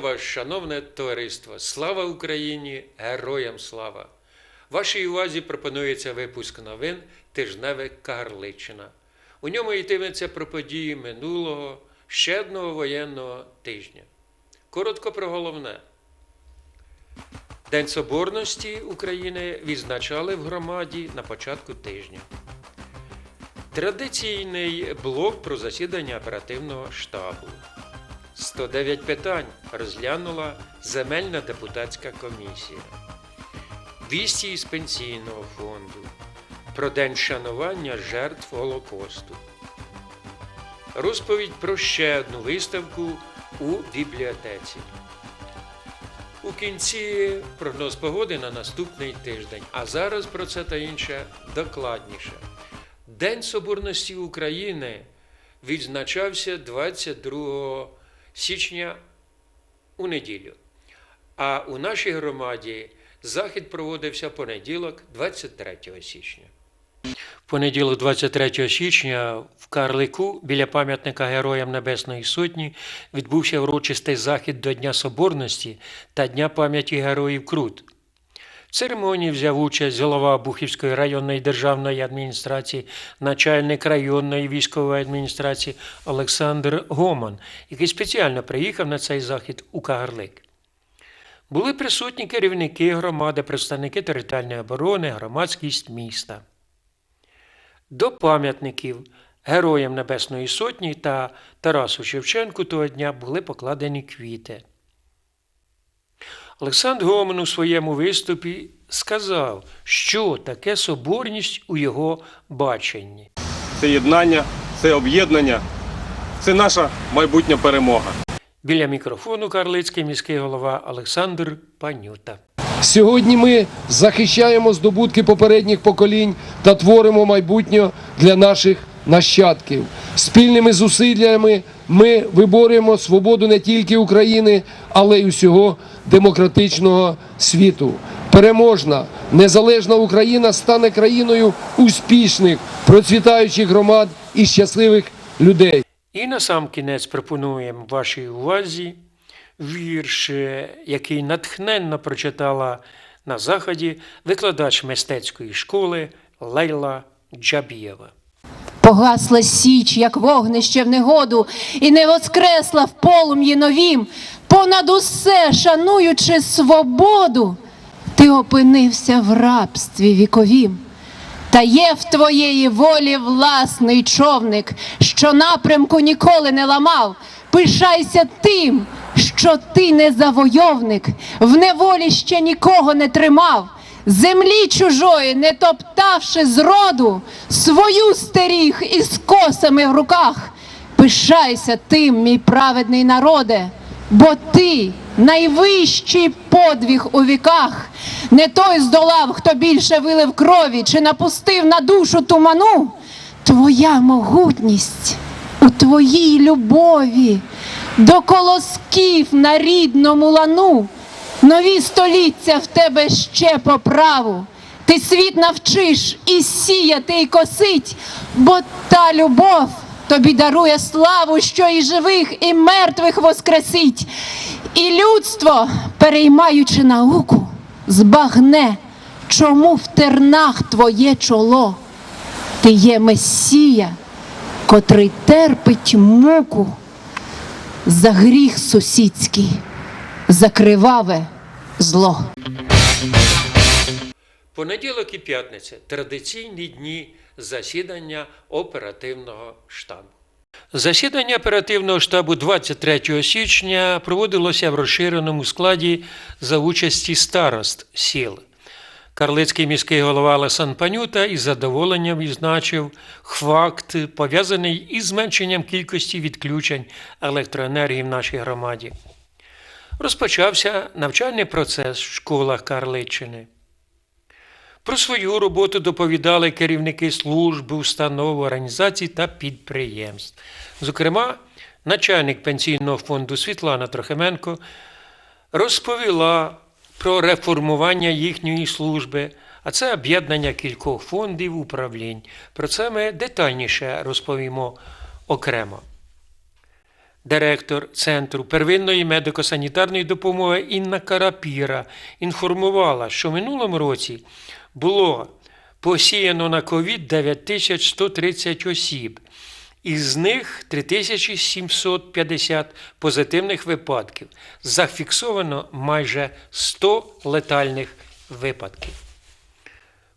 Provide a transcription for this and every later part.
Вас, шановне товариство! Слава Україні! Героям слава! Вашій увазі пропонується випуск новин Тижневик Кагарличина. У ньому йтиметься про події минулого ще одного воєнного тижня. Коротко про головне. День Соборності України відзначали в громаді на початку тижня. Традиційний блок про засідання оперативного штабу. 109 питань розглянула земельна депутатська комісія. Вісті із пенсійного фонду. Про день шанування жертв Голокосту. Розповідь про ще одну виставку у бібліотеці. У кінці прогноз погоди на наступний тиждень. А зараз про це та інше докладніше. День Соборності України відзначався 22 січня у неділю. А у нашій громаді захід проводився понеділок, 23 січня. Понеділок, 23 січня, в Карлику біля пам'ятника Героям Небесної Сотні відбувся урочистий захід до Дня Соборності та Дня пам'яті Героїв Крут. Церемонії взяв участь голова Бухівської районної державної адміністрації, начальник районної військової адміністрації Олександр Гоман, який спеціально приїхав на цей захід у Кагарлик. Були присутні керівники громади, представники територіальної оборони, громадськість міста. До пам'ятників Героям Небесної Сотні та Тарасу Шевченку того дня були покладені квіти. Олександр Гоман у своєму виступі сказав, що таке соборність у його баченні. це єднання, це об'єднання, це наша майбутня перемога. Біля мікрофону Карлицький міський голова Олександр Панюта. Сьогодні ми захищаємо здобутки попередніх поколінь та творимо майбутнє для наших нащадків. Спільними зусиллями ми виборюємо свободу не тільки України, але й усього демократичного світу. Переможна, незалежна Україна стане країною успішних, процвітаючих громад і щасливих людей. І на сам кінець пропонуємо вашій увазі вірш, е, який натхненно прочитала на заході викладач мистецької школи Лейла Джабієва. Погасла січ, як вогнище в негоду, і не воскресла в полум'ї новім, понад усе шануючи свободу, ти опинився в рабстві віковім. Та є в твоєї волі власний човник, що напрямку ніколи не ламав. Пишайся тим, що ти не завойовник, в неволі ще нікого не тримав. Землі чужої, не топтавши зроду, свою стеріг із косами в руках. Пишайся тим, мій праведний народе, бо ти найвищий подвиг у віках. Не той здолав, хто більше вилив крові, чи напустив на душу туману. Твоя могутність у твоїй любові, до колосків на рідному лану. Нові століття в тебе ще по праву. Ти світ навчиш і сіяти, і косить, бо та любов тобі дарує славу, що і живих, і мертвих воскресить. І людство, переймаючи науку, збагне, чому в тернах твоє чоло. Ти є Месія, котрий терпить муку за гріх сусідський, за криваве зло. Понеділок і п'ятниця традиційні дні засідання оперативного штабу. Засідання оперативного штабу 23 січня проводилося в розширеному складі за участі старост сіл. Карлицький міський голова Олесан Панюта із задоволенням відзначив факт, пов'язаний із зменшенням кількості відключень електроенергії в нашій громаді. Розпочався навчальний процес в школах Карличчини. Про свою роботу доповідали керівники служб, установ, організацій та підприємств. Зокрема, начальник пенсійного фонду Світлана Трохименко розповіла про реформування їхньої служби, а це об'єднання кількох фондів управлінь. Про це ми детальніше розповімо окремо. Директор Центру первинної медико-санітарної допомоги Інна Карапіра інформувала, що в минулому році було посіяно на ковід 9130 осіб, із них 3750 позитивних випадків. Зафіксовано майже 100 летальних випадків.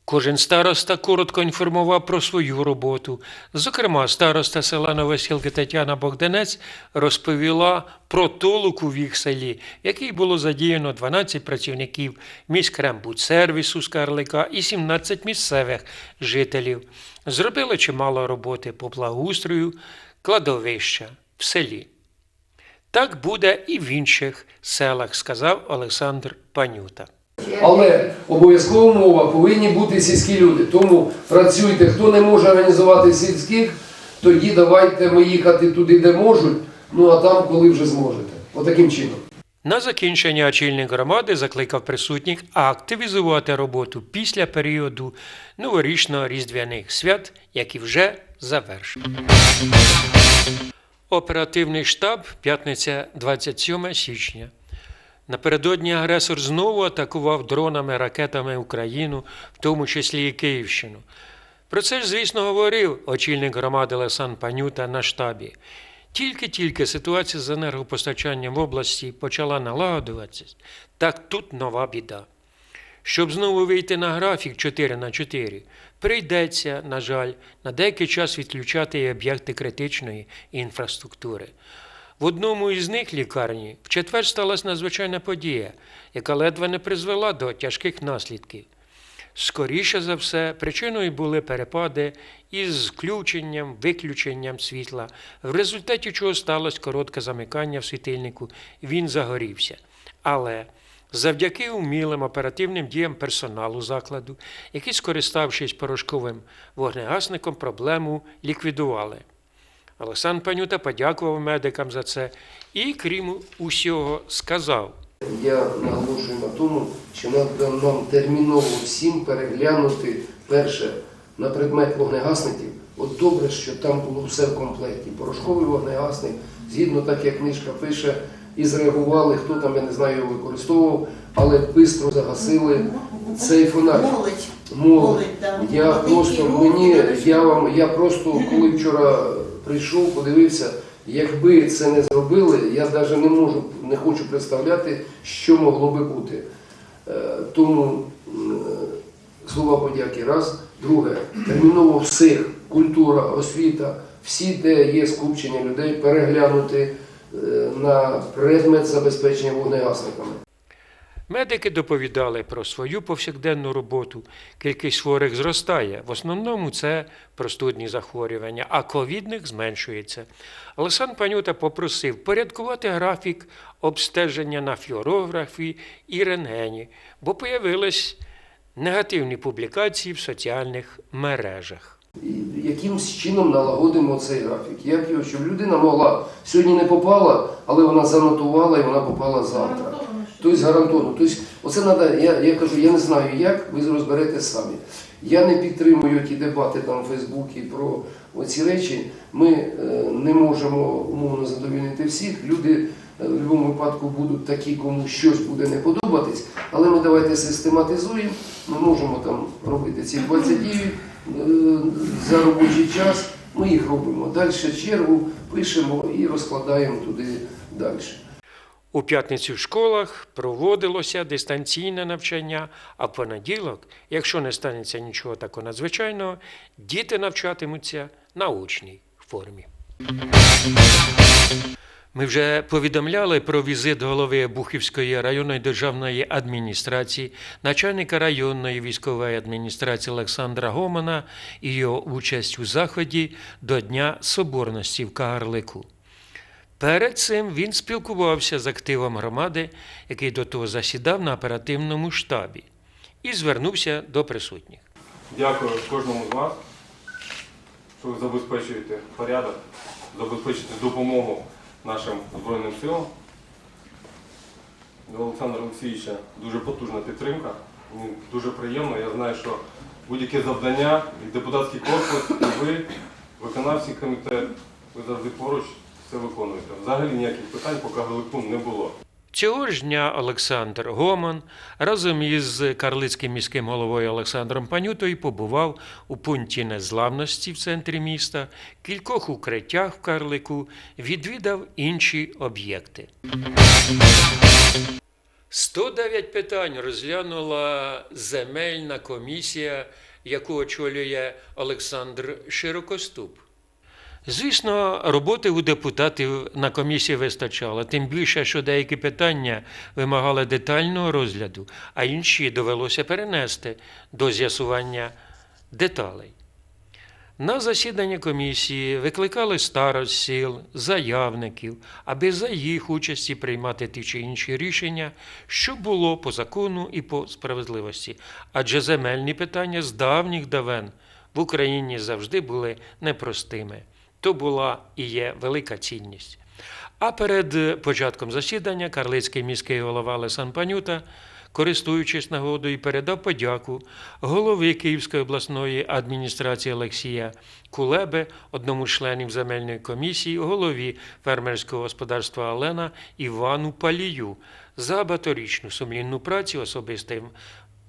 Кожен староста коротко інформував про свою роботу. Зокрема, староста села Новосілки Тетяна Богданець розповіла про толуку в їх селі, в якій було задіяно 12 працівників міськрембудсервісу з Карлика і 17 місцевих жителів. Зробили чимало роботи по благоустрою кладовища в селі. Так буде і в інших селах, сказав Олександр Панюта. Але обов'язкова умова повинні бути сільські люди. Тому працюйте. Хто не може організувати сільських, тоді давайте ми їхати туди, де можуть. Ну а там, коли вже зможете. Отаким чином. На закінчення очільник громади закликав присутніх активізувати роботу після періоду новорічно-різдвяних свят, які вже завершені. Оперативний штаб, п'ятниця 27 січня. Напередодні агресор знову атакував дронами, ракетами Україну, в тому числі і Київщину. Про це ж, звісно, говорив очільник громади Лесан Панюта на штабі. Тільки-тільки ситуація з енергопостачанням в області почала налагодуватися, так тут нова біда. Щоб знову вийти на графік 4 на 4, прийдеться, на жаль, на деякий час відключати і об'єкти критичної інфраструктури. В одному із них лікарні в четвер сталася надзвичайна подія, яка ледве не призвела до тяжких наслідків. Скоріше за все, причиною були перепади із включенням, виключенням світла, в результаті чого сталося коротке замикання в світильнику, він загорівся. Але завдяки умілим оперативним діям персоналу закладу, які, скориставшись порошковим вогнегасником, проблему ліквідували. Олександр Панюта подякував медикам за це і, крім усього, сказав. Я наголошую на тому, що треба нам терміново всім переглянути перше на предмет вогнегасників. От добре, що там було все в комплекті. Порошковий вогнегасник, згідно так, як книжка пише, і зреагували, хто там, я не знаю, його використовував, але швидко загасили цей фонарь. Молодь. Я просто мені, я вам, я просто коли вчора прийшов, подивився, якби це не зробили, я навіть не можу, не хочу представляти, що могло би бути. Е, Тому слова подяки раз. Друге, терміново всіх, культура, освіта, всі, де є скупчення людей, переглянути е, на предмет забезпечення вогнегасниками. Медики доповідали про свою повсякденну роботу. Кількість хворих зростає. В основному це простудні захворювання, а ковідних зменшується. Олександр Панюта попросив порядкувати графік обстеження на флюорографі і рентгені, бо появились негативні публікації в соціальних мережах. І якимсь чином налагодимо цей графік. Як його, щоб людина могла сьогодні не попала, але вона занотувала і вона попала завтра. Тобто гарантовано. Тобто, оце треба, я, я кажу, я не знаю як, ви розберете самі. Я не підтримую ті дебати там у Фейсбуці про оці речі. Ми е, не можемо умовно задовільнити всіх. Люди е, в будь-якому випадку будуть такі, кому щось буде не подобатись, але ми давайте систематизуємо. Ми можемо там робити ці 20 дій е, за робочий час. Ми їх робимо. Далі чергу пишемо і розкладаємо туди далі. У п'ятницю в школах проводилося дистанційне навчання, а в понеділок, якщо не станеться нічого такого надзвичайного, діти навчатимуться на очній формі. Ми вже повідомляли про візит голови Бухівської районної державної адміністрації, начальника районної військової адміністрації Олександра Гомана і його участь у заході до Дня Соборності в Кагарлику. Перед цим він спілкувався з активом громади, який до того засідав на оперативному штабі, і звернувся до присутніх. Дякую кожному з вас, що ви забезпечуєте порядок, забезпечуєте допомогу нашим Збройним силам. До Олександра Олексійовича дуже потужна підтримка. Мені дуже приємно. Я знаю, що будь-яке завдання, і депутатський корпус, і ви, виконавчий комітет, ви завжди поруч, все виконуєте. Взагалі ніяких питань по кагалику не було. Цього ж дня Олександр Гоман разом із карлицьким міським головою Олександром Панютою побував у пункті незламності в центрі міста, кількох укриттях в Карлику, відвідав інші об'єкти. 109 питань розглянула земельна комісія, яку очолює Олександр Широкоступ. Звісно, роботи у депутатів на комісії вистачало, тим більше, що деякі питання вимагали детального розгляду, а інші довелося перенести до з'ясування деталей. На засідання комісії викликали старост сіл, заявників, аби за їх участі приймати ті чи інші рішення, що було по закону і по справедливості. Адже земельні питання з давніх давен в Україні завжди були непростими. То була і є велика цінність. А перед початком засідання карлицький міський голова Лесан Панюта, користуючись нагодою, передав подяку голови Київської обласної адміністрації Олексія Кулеби, одному з членів земельної комісії, голові фермерського господарства Олена Івану Палію за багаторічну сумлінну працю особистий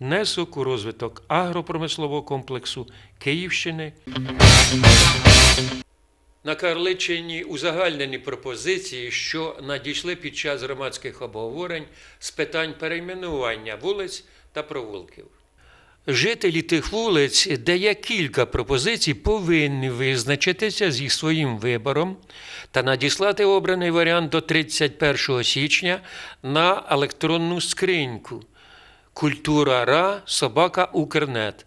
внесок у розвиток агропромислового комплексу Київщини на Карличині узагальнені пропозиції, що надійшли під час громадських обговорень з питань перейменування вулиць та провулків. Жителі тих вулиць, де є кілька пропозицій, повинні визначитися зі своїм вибором та надіслати обраний варіант до 31 січня на електронну скриньку Культура Ра Собака Укрнет.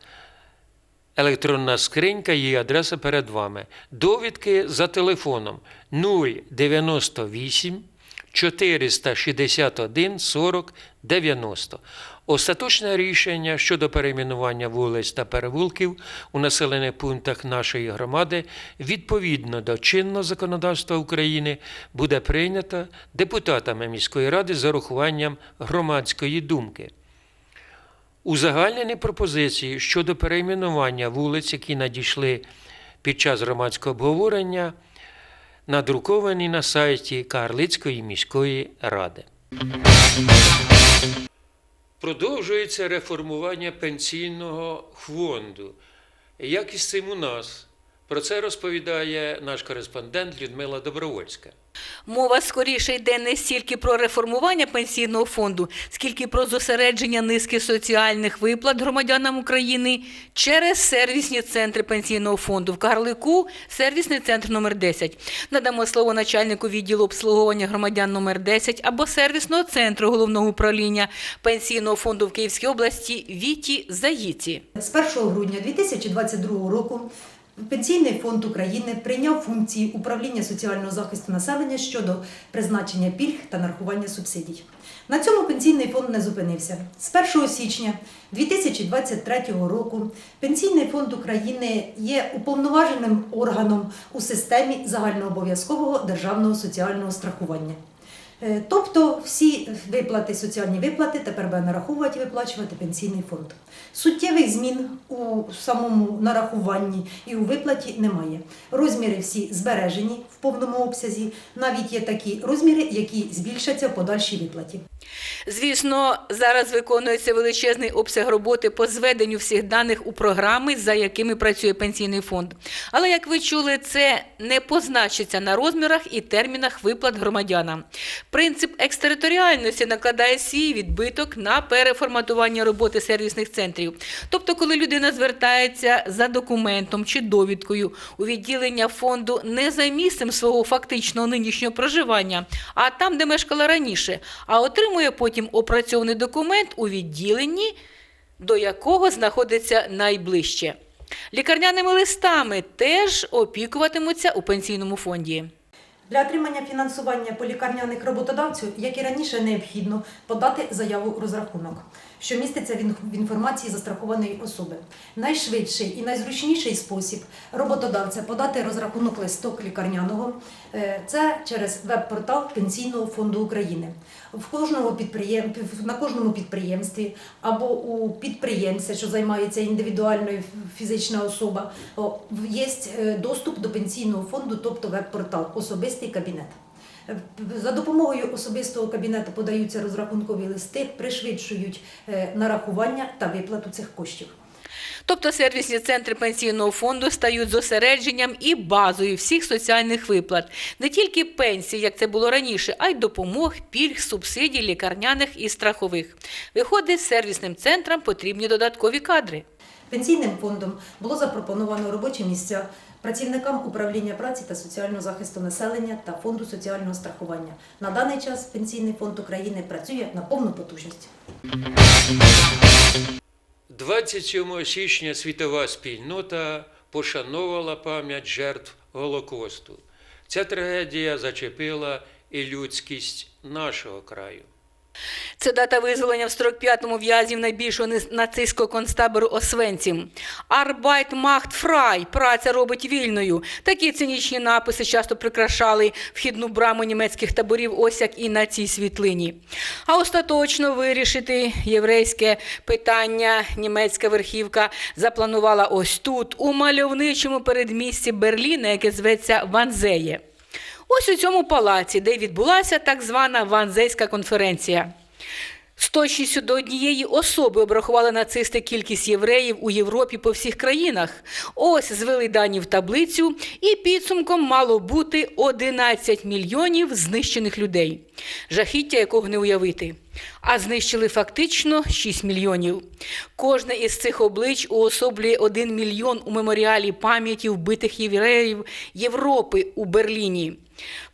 Електронна скринька, її адреса перед вами. Довідки за телефоном 098 461 40 90. Остаточне рішення щодо перейменування вулиць та перевулків у населених пунктах нашої громади відповідно до чинного законодавства України буде прийнято депутатами міської ради з урахуванням громадської думки. Узагальнені пропозиції щодо перейменування вулиць, які надійшли під час громадського обговорення, надруковані на сайті Карлицької міської ради. Продовжується реформування пенсійного фонду. Як із цим у нас? Про це розповідає наш кореспондент Людмила Добровольська. Мова скоріше йде не стільки про реформування пенсійного фонду, скільки про зосередження низки соціальних виплат громадянам України через сервісні центри пенсійного фонду. В Карлику сервісний центр номер 10. Надамо слово начальнику відділу обслуговування громадян номер 10 або сервісного центру головного управління пенсійного фонду в Київській області Віті Заїці. З 1 грудня 2022 року Пенсійний фонд України прийняв функції управління соціального захисту населення щодо призначення пільг та нарахування субсидій. На цьому пенсійний фонд не зупинився. З 1 січня 2023 року Пенсійний фонд України є уповноваженим органом у системі загальнообов'язкового державного соціального страхування. Е, Тобто всі виплати, соціальні виплати тепер буде нараховувати і виплачувати пенсійний фонд. Суттєвих змін у самому нарахуванні і у виплаті немає. Розміри всі збережені в повному обсязі. Навіть є такі розміри, які збільшаться в подальшій виплаті. Звісно, зараз виконується величезний обсяг роботи по зведенню всіх даних у програми, за якими працює пенсійний фонд. Але як ви чули, це не позначиться на розмірах і термінах виплат громадянам. Принцип екстериторіальності накладає свій відбиток на переформатування роботи сервісних центрів. Тобто, коли людина звертається за документом чи довідкою у відділення фонду не за місцем свого фактичного нинішнього проживання, а там, де мешкала раніше, а отримує потім опрацьований документ у відділенні, до якого знаходиться найближче. Лікарняними листами теж опікуватимуться у пенсійному фонді. Для отримання фінансування полікарняних роботодавців, як і раніше, необхідно подати заяву розрахунок, що міститься в ін- інформації застрахованої особи. Найшвидший і найзручніший спосіб роботодавця подати розрахунок листок лікарняного е, це через веб-портал Пенсійного фонду України. В кожному підприєм... на кожному підприємстві або у підприємця, що займається індивідуальною фізична особа, є е, доступ до пенсійного фонду, тобто веб-портал, особистий кабінет. За допомогою особистого кабінету подаються розрахункові листи, пришвидшують е, нарахування та виплату цих коштів. Тобто сервісні центри пенсійного фонду стають зосередженням і базою всіх соціальних виплат, не тільки пенсій, як це було раніше, а й допомог, пільг, субсидій, лікарняних і страхових. Виходить, сервісним центрам потрібні додаткові кадри. Пенсійним фондом було запропоновано робочі місця працівникам управління праці та соціального захисту населення та фонду соціального страхування. На даний час Пенсійний фонд України працює на повну потужність. 27 січня світова спільнота пошановувала пам'ять жертв Голокосту. Ця трагедія зачепила і людськість нашого краю. Це дата визволення в 45-му в'язнів найбільшого нацистського концтабору Освенцім. Арбайт махт фрай праця робить вільною. Такі цинічні написи часто прикрашали вхідну браму німецьких таборів, ось як і на цій світлині. А остаточно вирішити єврейське питання німецька верхівка запланувала ось тут, у мальовничому передмісті Берліна, яке зветься Ванзеє. Ось у цьому палаці, де відбулася так звана Ванзейська конференція. З точністю до однієї особи обрахували нацисти кількість євреїв у Європі по всіх країнах. Ось звели дані в таблицю, і підсумком мало бути 11 мільйонів знищених людей, жахіття якого не уявити. А знищили фактично 6 мільйонів. Кожне із цих облич уособлює 1 мільйон у меморіалі пам'яті вбитих євреїв Європи у Берліні.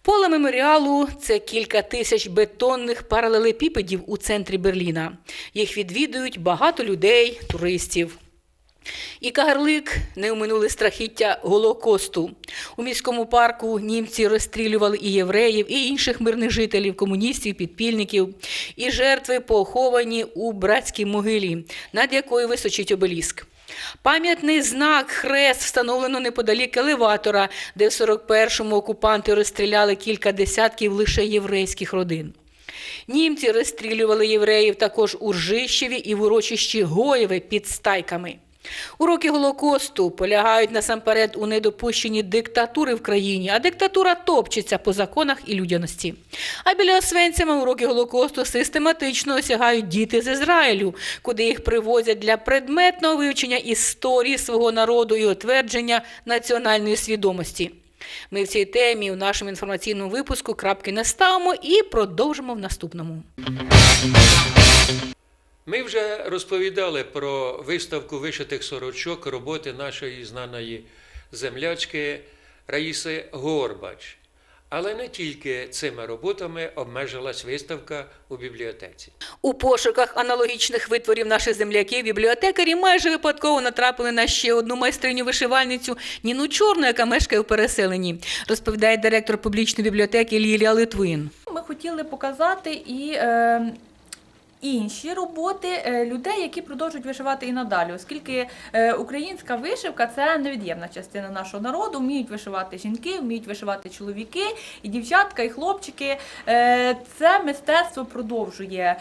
Поле меморіалу це кілька тисяч бетонних паралелепіпедів у центрі Берліна. Їх відвідують багато людей, туристів. І Кагарлик не оминули страхіття Голокосту. У міському парку німці розстрілювали і євреїв, і інших мирних жителів, комуністів, підпільників. І жертви поховані у братській могилі, над якою височить обеліск. Пам'ятний знак хрест встановлено неподалік елеватора, де в 41-му окупанти розстріляли кілька десятків лише єврейських родин. Німці розстрілювали євреїв також у Ржищеві і в урочищі Гоєве під стайками. Уроки Голокосту полягають насамперед у недопущенні диктатури в країні, а диктатура топчеться по законах і людяності. А біля Освенцима уроки Голокосту систематично осягають діти з Ізраїлю, куди їх привозять для предметного вивчення історії свого народу і утвердження національної свідомості. Ми в цій темі у нашому інформаційному випуску крапки не ставимо і продовжимо в наступному. Ми вже розповідали про виставку вишитих сорочок роботи нашої знаної землячки Раїси Горбач. Але не тільки цими роботами обмежилась виставка у бібліотеці. У пошуках аналогічних витворів наших земляків бібліотекарі майже випадково натрапили на ще одну майстриню вишивальницю Ніну Чорну, яка мешкає у переселенні, розповідає директор публічної бібліотеки Лілія Литвин. Ми хотіли показати і е, інші роботи е, людей, які продовжують вишивати і надалі, оскільки е, українська вишивка це невід'ємна частина нашого народу. Вміють вишивати жінки, вміють вишивати чоловіки, і дівчатка, і хлопчики. Е, це мистецтво продовжує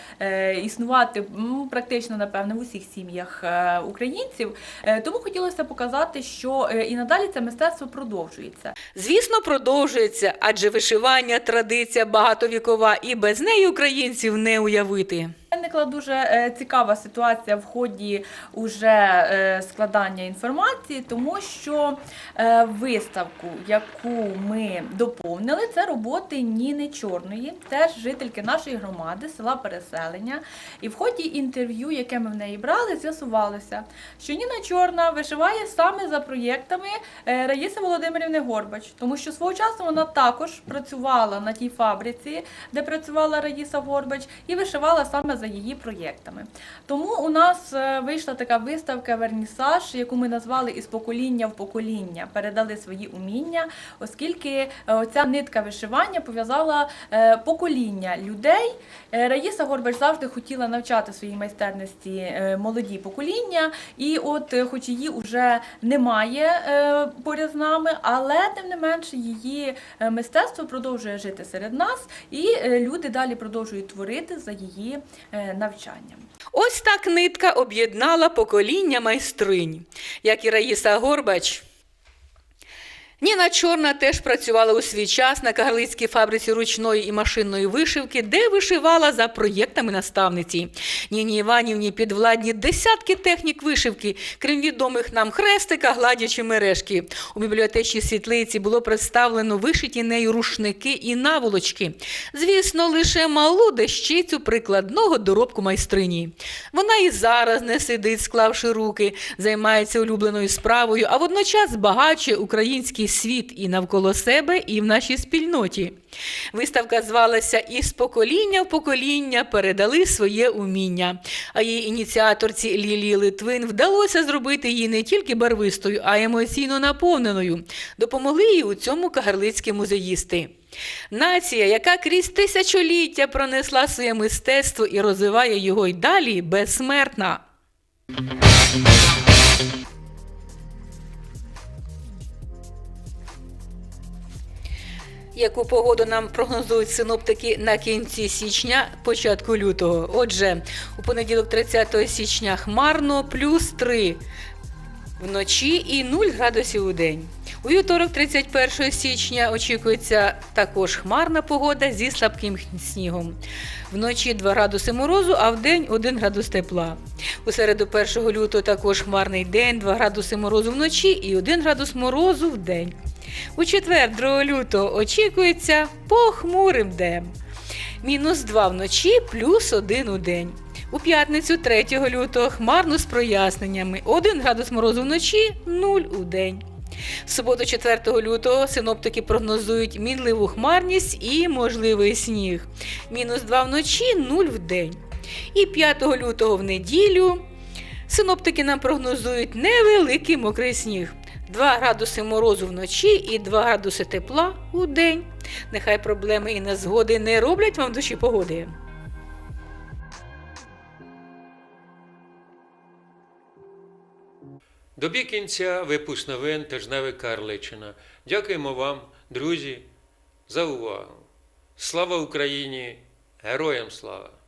існувати практично, напевне, в усіх сім'ях українців. Тому хотілося показати, що і надалі це мистецтво продовжується. Звісно, продовжується, адже вишивання традиція багатовікова, і без неї українців не уявити. Виникла дуже е, цікава ситуація в ході уже е, складання інформації, тому що е, виставку, яку ми доповнили, це роботи Ніни Чорної, теж жительки нашої громади, села Переселення. І в ході інтерв'ю, яке ми в неї брали, з'ясувалося, що Ніна Чорна вишиває саме за проєктами Раїси Володимирівни Горбач, тому що свого часу вона також працювала на тій фабриці, де працювала Раїса Горбач, і вишивала саме за її проєктами. Тому у нас е, вийшла така виставка Вернісаж, яку ми назвали із покоління в покоління, передали свої уміння, оскільки е, оця нитка вишивання пов'язала е, покоління людей. Раїса Горбач завжди хотіла навчати своїй майстерності молоді покоління, і от, хоч її вже немає поряд з нами, але тим не менше її мистецтво продовжує жити серед нас, і люди далі продовжують творити за її навчанням. Ось так нитка об'єднала покоління майстринь, як і Раїса Горбач. Ніна Чорна теж працювала у свій час на кагарлицькій фабриці ручної і машинної вишивки, де вишивала за проєктами наставниці. Ніні Іванівні підвладні десятки технік вишивки, крім відомих нам хрестика, гладячі мережки. У бібліотечній світлиці було представлено вишиті нею рушники і наволочки. Звісно, лише малу дещицю прикладного доробку майстрині. Вона і зараз не сидить, склавши руки, займається улюбленою справою, а водночас збагачує український світ і навколо себе, і в нашій спільноті. Виставка звалася Із покоління в покоління передали своє уміння. А її ініціаторці Лілії Литвин вдалося зробити її не тільки барвистою, а й емоційно наповненою. Допомогли їй у цьому кагарлицькі музеїсти. Нація, яка крізь тисячоліття пронесла своє мистецтво і розвиває його й далі, безсмертна. Яку погоду нам прогнозують синоптики на кінці січня, початку лютого. Отже, у понеділок 30 січня хмарно плюс 3 вночі і 0 градусів у день. У вівторок, 31 січня, очікується також хмарна погода зі слабким снігом. Вночі 2 градуси морозу, а в день 1 градус тепла. У середу 1 лютого також хмарний день, 2 градуси морозу вночі і 1 градус морозу в день. У четвер, 2 лютого, очікується похмурим днем. Мінус 2 вночі, плюс 1 у день. У п'ятницю 3 лютого хмарно з проясненнями. 1 градус морозу вночі, 0 у день. В суботу 4 лютого синоптики прогнозують мінливу хмарність і можливий сніг. Мінус 2 вночі, 0 в день. І 5 лютого в неділю синоптики нам прогнозують невеликий мокрий сніг. 2 градуси морозу вночі і 2 градуси тепла у день. Нехай проблеми і незгоди не роблять вам душі погоди. Добі кінця випуск новин тижневик Карличина. Дякуємо вам, друзі, за увагу. Слава Україні! Героям слава!